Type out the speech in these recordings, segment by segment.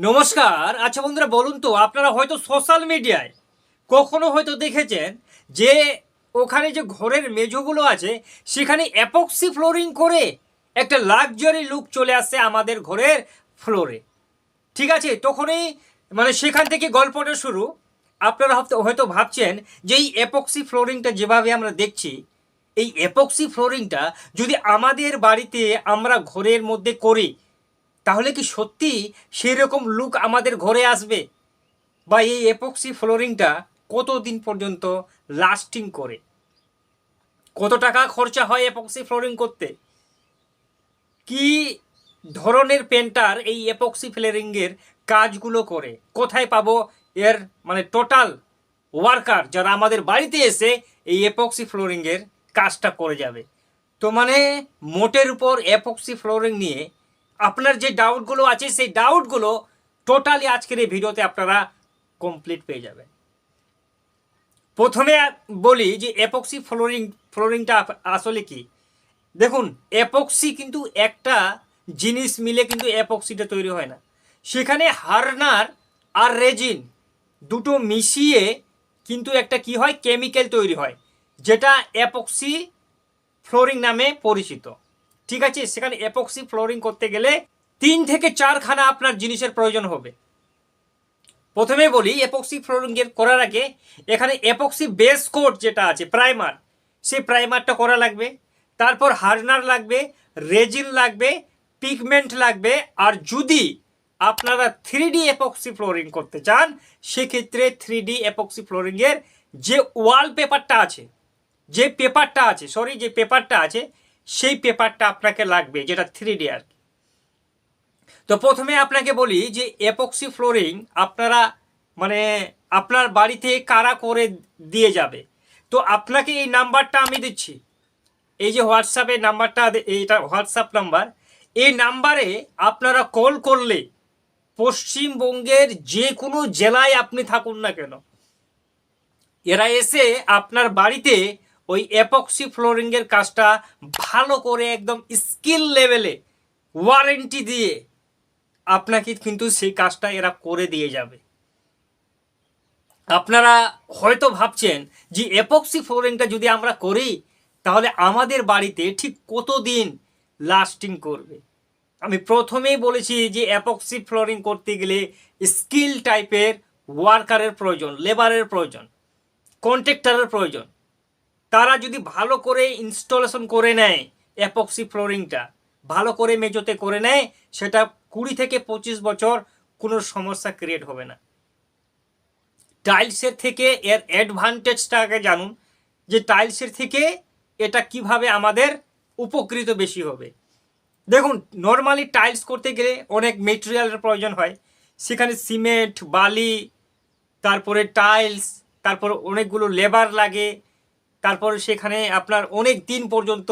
নমস্কার। আচ্ছা বন্ধুরা, বলুন তো, আপনারা হয়তো সোশ্যাল মিডিয়ায় কখনো হয়তো দেখেছেন যে ওখানে যে ঘরের মেঝোগুলো আছে, সেখানে অ্যাপক্সি ফ্লোরিং করে একটা লাক্সারি লুক চলে আসে আমাদের ঘরের ফ্লোরে ঠিক আছে? তখনই মানে সেখান থেকে গল্পটা শুরু। আপনারা হয়তো- হয়তো ভাবছেন যে এই অ্যাপক্সি ফ্লোরিংটা যেভাবে আমরা দেখছি, এই অ্যাপক্সি ফ্লোরিংটা যদি আমাদের বাড়িতে আমরা ঘরের মধ্যে করি তাহলে কি সত্যি সেই রকম লুক আমাদের ঘরে আসবে? বা এই এপক্সি ফ্লোরিংটা কতদিন পর্যন্ত লাস্টিং করে? কত টাকা খরচা হয় এপক্সি ফ্লোরিং করতে? কি ধরনের পেন্টার এই এপক্সি ফ্লোরিংয়ের কাজগুলো করে? কোথায় পাবো এর মানে টোটাল ওয়ার্কার যারা আমাদের বাড়িতে এসে এই এপক্সি ফ্লোরিংয়ের কাজটা করে যাবে? তো মানে মোটের উপর এপক্সি ফ্লোরিং নিয়ে আপনার যে ডাউটগুলো আছে, সেই ডাউটগুলো টোটালি আজকের এই ভিডিওতে আপনারা কমপ্লিট পেয়ে যাবেন। প্রথমে বলি যে এপক্সি ফ্লোরিং ফ্লোরিংটা আসলে কি? দেখুন এপক্সি কিন্তু একটা জিনিস মিলে কিন্তু এপক্সিটা তৈরি হয় না। সেখানে হার্নার আর রেজিন দুটো মিশিয়ে কিন্তু একটা কি হয়? কেমিক্যাল তৈরি হয়, যেটা এপক্সি ফ্লোরিং নামে পরিচিত। ঠিক আছে? সেখানে এপক্সি ফ্লোরিং করতে গেলে তিন থেকে চারখানা আপনার জিনিসের প্রয়োজন হবে। প্রথমে বলি এপক্সি ফ্লোরিং এর করার আগে এখানে এপক্সি বেস কোট যেটা আছে প্রাইমার সেই প্রাইমারটা করা লাগবে। তারপর হার্নার লাগবে রেজিন লাগবে পিগমেন্ট লাগবে, আর যদি আপনারা থ্রি ডি এপক্সি ফ্লোরিং করতে চান, সেক্ষেত্রে থ্রি ডি এপক্সি ফ্লোরিংয়ের যে ওয়াল পেপারটা আছে, যে পেপারটা আছে সরি যে পেপারটা আছে সেই পেপারটা আপনাকে লাগবে, যেটা থ্রি ডি আর। তো প্রথমে আপনাকে বলি যে এপক্সি ফ্লোরিং আপনারা মানে আপনার বাড়িতে কারা করে দিয়ে যাবে। তো আপনাকে এই নাম্বারটা আমি দিচ্ছি। এই যে হোয়াটসঅ্যাপে নাম্বারটা এইটা হোয়াটসঅ্যাপ নাম্বার। এই নাম্বারে আপনারা কল করলে পশ্চিমবঙ্গের যে কোনো জেলায় আপনি থাকুন না কেন। এরা এসে আপনার বাড়িতে ওই এপক্সি ফ্লোরিংয়ের কাজটা ভালো করে একদম স্কিল লেভেলে ওয়ারেন্টি দিয়ে আপনাকে কিন্তু সেই কাজটা এরা করে দিয়ে যাবে। আপনারা হয়তো ভাবছেন যে এপক্সি ফ্লোরিংটা যদি আমরা করি, তাহলে আমাদের বাড়িতে ঠিক কতদিন লাস্টিং করবে? আমি প্রথমেই বলেছি যে অ্যাপক্সি ফ্লোরিং করতে গেলে স্কিল টাইপের ওয়ার্কারের প্রয়োজন লেবারের প্রয়োজন কন্ট্রাক্টরের প্রয়োজন। তারা যদি ভালো করে ইনস্টলেশন করে নেয় অ্যাপক্সি ফ্লোরিংটা, ভালো করে মেজোতে করে নেয়, সেটা কুড়ি থেকে পঁচিশ বছর কোনো সমস্যা ক্রিয়েট হবে না। টাইলসের থেকে এর অ্যাডভান্টেজটা আগে জানুন, যে টাইলসের থেকে এটা কীভাবে আমাদের উপকৃত বেশি হবে। দেখুন নর্মালি টাইলস করতে গেলে অনেক মেটেরিয়ালের প্রয়োজন হয়। সেখানে সিমেন্ট, বালি, তারপরে টাইলস, তারপর অনেকগুলো লেবার লাগে তারপরে সেখানে আপনার অনেক দিন পর্যন্ত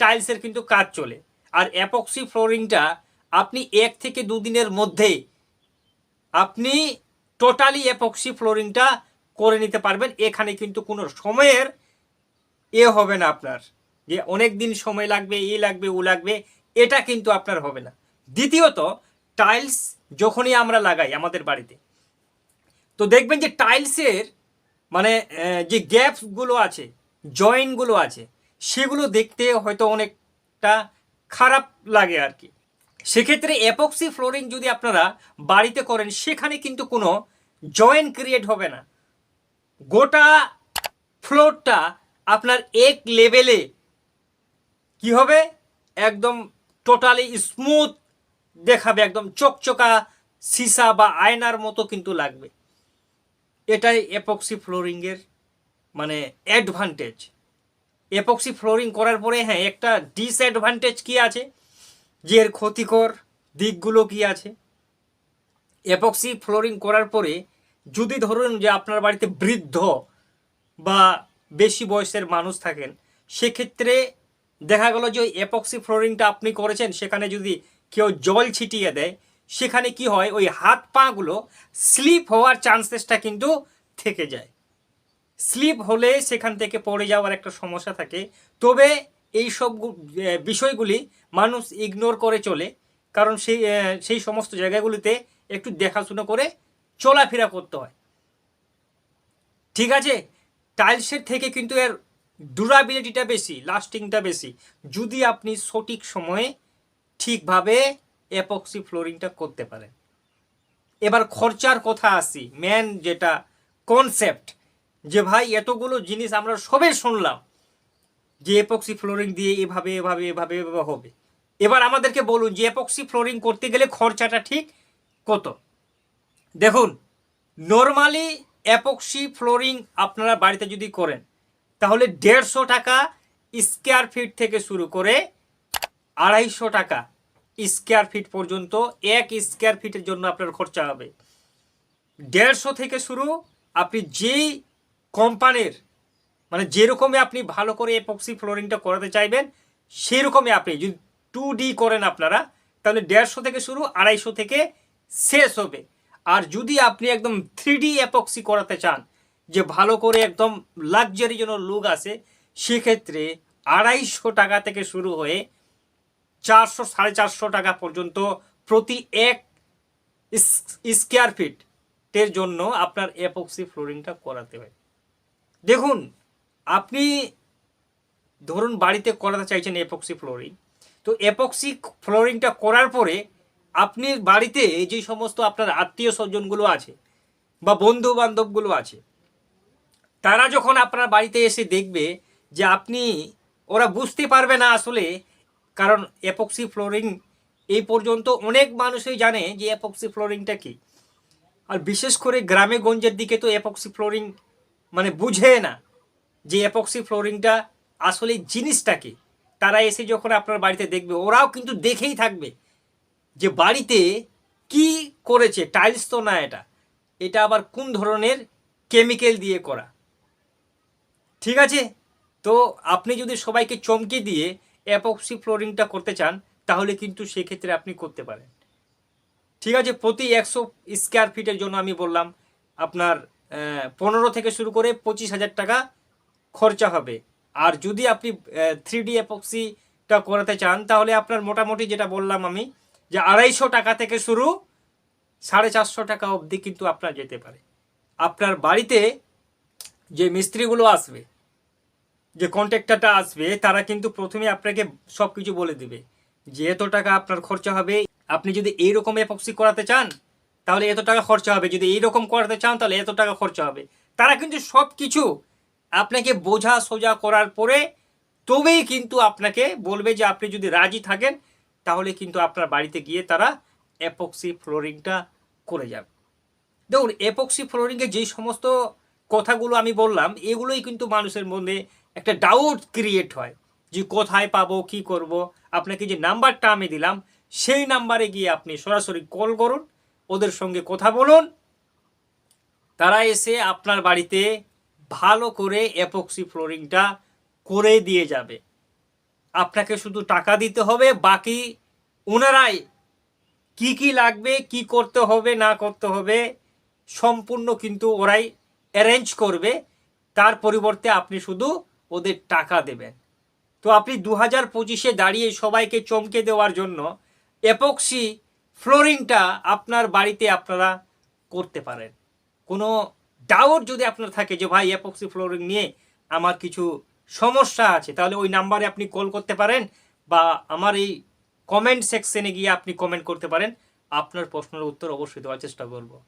টাইলসের কিন্তু কাজ চলে। আর অ্যাপক্সি ফ্লোরিংটা আপনি এক থেকে দুদিনের মধ্যে আপনি টোটালি অ্যাপক্সি ফ্লোরিংটা করে নিতে পারবেন। এখানে কিন্তু কোনো সময়ের এ হবে না আপনার। যে অনেক দিন সময় লাগবে, এ লাগবে, ও লাগবে, এটা কিন্তু আপনার হবে না। দ্বিতীয়ত, টাইলস যখনই আমরা লাগাই আমাদের বাড়িতে, তো দেখবেন যে টাইলসের মানে যে গ্যাপসগুলো আছে জয়েন্টগুলো আছে, সেগুলো দেখতে হয়তো অনেকটা খারাপ লাগে আর কি। সেক্ষেত্রে অ্যাপক্সি ফ্লোরিং যদি আপনারা বাড়িতে করেন, সেখানে কিন্তু কোনো জয়েন্ট ক্রিয়েট হবে না। গোটা ফ্লোরটা আপনার এক লেভেলে কি হবে? একদম টোটালি স্মুথ দেখাবে, একদম চকচকা সীসা বা আয়নার মতো কিন্তু লাগবে। এটাই এপক্সি ফ্লোরিংয়ের মানে অ্যাডভান্টেজ এপক্সি ফ্লোরিং করার পরে হ্যাঁ একটা ডিসঅ্যাডভান্টেজ কি আছে? যে এর ক্ষতিকর দিকগুলো কি আছে? এপক্সি ফ্লোরিং করার পরে, যদি ধরুন যে আপনার বাড়িতে বৃদ্ধ বা বেশি বয়সের মানুষ থাকেন, সেক্ষেত্রে দেখা গেল যে ওই এপক্সি ফ্লোরিংটা আপনি করেছেন, সেখানে যদি কেউ জল ছিটিয়ে দেয়, সেখানে কি হয়? ওই হাত পাগুলো স্লিপ হওয়ার চান্সেসটা কিন্তু থেকে যায়। স্লিপ হলে সেখান থেকে পড়ে যাওয়ার একটা সমস্যা থাকে। তবে এই সব বিষয়গুলি মানুষ ইগনোর করে চলে, কারণ সেই সেই সমস্ত জায়গাগুলিতে একটু দেখাশোনা করে চলাফেরা করতে হয়। ঠিক আছে? টাইলসের থেকে কিন্তু এর ডুরাবিলিটিটা বেশি লাস্টিংটা বেশি। যদি আপনি সঠিক সময়ে ঠিকভাবে অ্যাপক্সি ফ্লোরিংটা করতে পারেন। এবার খরচার কথা আসি মেন যেটা কনসেপ্ট যে ভাই, এতগুলো জিনিস আমরা সবে শুনলাম যে এপক্সি ফ্লোরিং দিয়ে এভাবে এভাবে এভাবে এভাবে হবে। এবার আমাদেরকে বলুন যে এপক্সি ফ্লোরিং করতে গেলে খরচাটা ঠিক কত? দেখুন নর্মালি অ্যাপক্সি ফ্লোরিং আপনারা বাড়িতে যদি করেন, তাহলে দেড়শো টাকা স্কোয়ার ফিট থেকে শুরু করে আড়াইশো টাকা স্কোয়ার ফিট পর্যন্ত এক স্কোয়ার ফিটের জন্য আপনার খরচা হবে। দেড়শো থেকে শুরু, আপনি যেই কোম্পানির মানে যেরকমই আপনি ভালো করে এপক্সি ফ্লোরিংটা করাতে চাইবেন, সেরকমই আপনি যদি টু ডি করেন আপনারা, তাহলে দেড়শো থেকে শুরু আড়াইশো থেকে শেষ হবে। আর যদি আপনি একদম থ্রি ডি অ্যাপক্সি করাতে চান, যে ভালো করে একদম লাক্সারি যেন লুক আসে, সেক্ষেত্রে আড়াইশো টাকা থেকে শুরু হয়ে চারশো, সাড়ে চারশো টাকা পর্যন্ত প্রতি এক স্কোয়ার ফিটের জন্য আপনার এপক্সি ফ্লোরিংটা করাতে হয় দেখুন, আপনি ধরুন বাড়িতে করাতে চাইছেন এপক্সি ফ্লোরিং তো এপক্সি ফ্লোরিংটা করার পরে আপনি বাড়িতে যে সমস্ত আপনার আত্মীয় স্বজনগুলো আছে বা বন্ধু বান্ধবগুলো আছে, তারা যখন আপনার বাড়িতে এসে দেখবে যে আপনি, ওরা বুঝতে পারবে না আসলে, কারণ এপক্সি ফ্লোরিং এই পর্যন্ত অনেক মানুষই জানে যে এপক্সি ফ্লোরিংটা কি। আর বিশেষ করে গ্রামে গঞ্জের দিকে তো এপক্সি ফ্লোরিং মানে বুঝে না যে এপক্সি ফ্লোরিংটা আসলে জিনিসটা কি তারা এসে যখন আপনার বাড়িতে দেখবে, ওরাও কিন্তু দেখেই থাকবে যে বাড়িতে কি করেছে। টাইলস তো না এটা এটা আবার কোন ধরনের কেমিক্যাল দিয়ে করা। ঠিক আছে? তো আপনি যদি সবাইকে চমকে দিয়ে অ্যাপক্সি ফ্লোরিংটা করতে চান, তাহলে কিন্তু সেক্ষেত্রে আপনি করতে পারেন। ঠিক আছে? প্রতি একশো স্কোয়ার ফিটের জন্য আমি বললাম, আপনার পনেরো থেকে শুরু করে পঁচিশ হাজার টাকা খরচা হবে। আর যদি আপনি থ্রি ডি অ্যাপক্সিটা করাতে চান, তাহলে আপনার মোটামুটি যেটা বললাম আমি, যে আড়াইশো টাকা থেকে শুরু সাড়ে চারশো টাকা অবধি কিন্তু আপনার যেতে পারে। আপনার বাড়িতে যে মিস্ত্রিগুলো আসবে, যে কন্ট্রাক্টরটা আসবে, তারা কিন্তু প্রথমে আপনাকে সব কিছু বলে দিবে, যে এত টাকা আপনার খরচা হবে। আপনি যদি এইরকম এপক্সি করাতে চান তাহলে এত টাকা খরচা হবে। যদি এইরকম করাতে চান, তাহলে এত টাকা খরচা হবে। তারা কিন্তু সব কিছু আপনাকে বোঝা সোজা করার পরে তবেই কিন্তু আপনাকে বলবে যে আপনি যদি রাজি থাকেন, তাহলে কিন্তু আপনার বাড়িতে গিয়ে তারা এপক্সি ফ্লোরিংটা করে যাবে। দেখুন এপক্সি ফ্লোরিংয়ে যেই সমস্ত কথাগুলো আমি বললাম, এগুলোই কিন্তু মানুষের মধ্যে একটা ডাউট ক্রিয়েট হয় যে কোথায় পাবো, কি করব? আপনাকে যে নাম্বারটা আমি দিলাম, সেই নাম্বারে গিয়ে আপনি সরাসরি কল করুন। ওদের সঙ্গে কথা বলুন। তারা এসে আপনার বাড়িতে ভালো করে অ্যাপক্সি ফ্লোরিংটা করে দিয়ে যাবে। আপনাকে শুধু টাকা দিতে হবে, বাকি ওনারাই কি কি লাগবে, কি করতে হবে, না করতে হবে, সম্পূর্ণ কিন্তু ওরাই অ্যারেঞ্জ করবে। তার পরিবর্তে আপনি শুধু ওদের টাকা দেবেন। তো আপনি দু হাজার পঁচিশে দাঁড়িয়ে সবাইকে চমকে দেওয়ার জন্য এপক্সি ফ্লোরিংটা আপনার বাড়িতে আপনারা করতে পারেন। কোনো ডাউট যদি আপনার থাকে যে, ভাই এপক্সি ফ্লোরিং নিয়ে আমার কিছু সমস্যা আছে, তাহলে ওই নাম্বারে আপনি কল করতে পারেন বা আমার এই কমেন্ট সেকশনে গিয়ে আপনি কমেন্ট করতে পারেন। আপনার প্রশ্নের উত্তর অবশ্যই দেওয়ার চেষ্টা করব।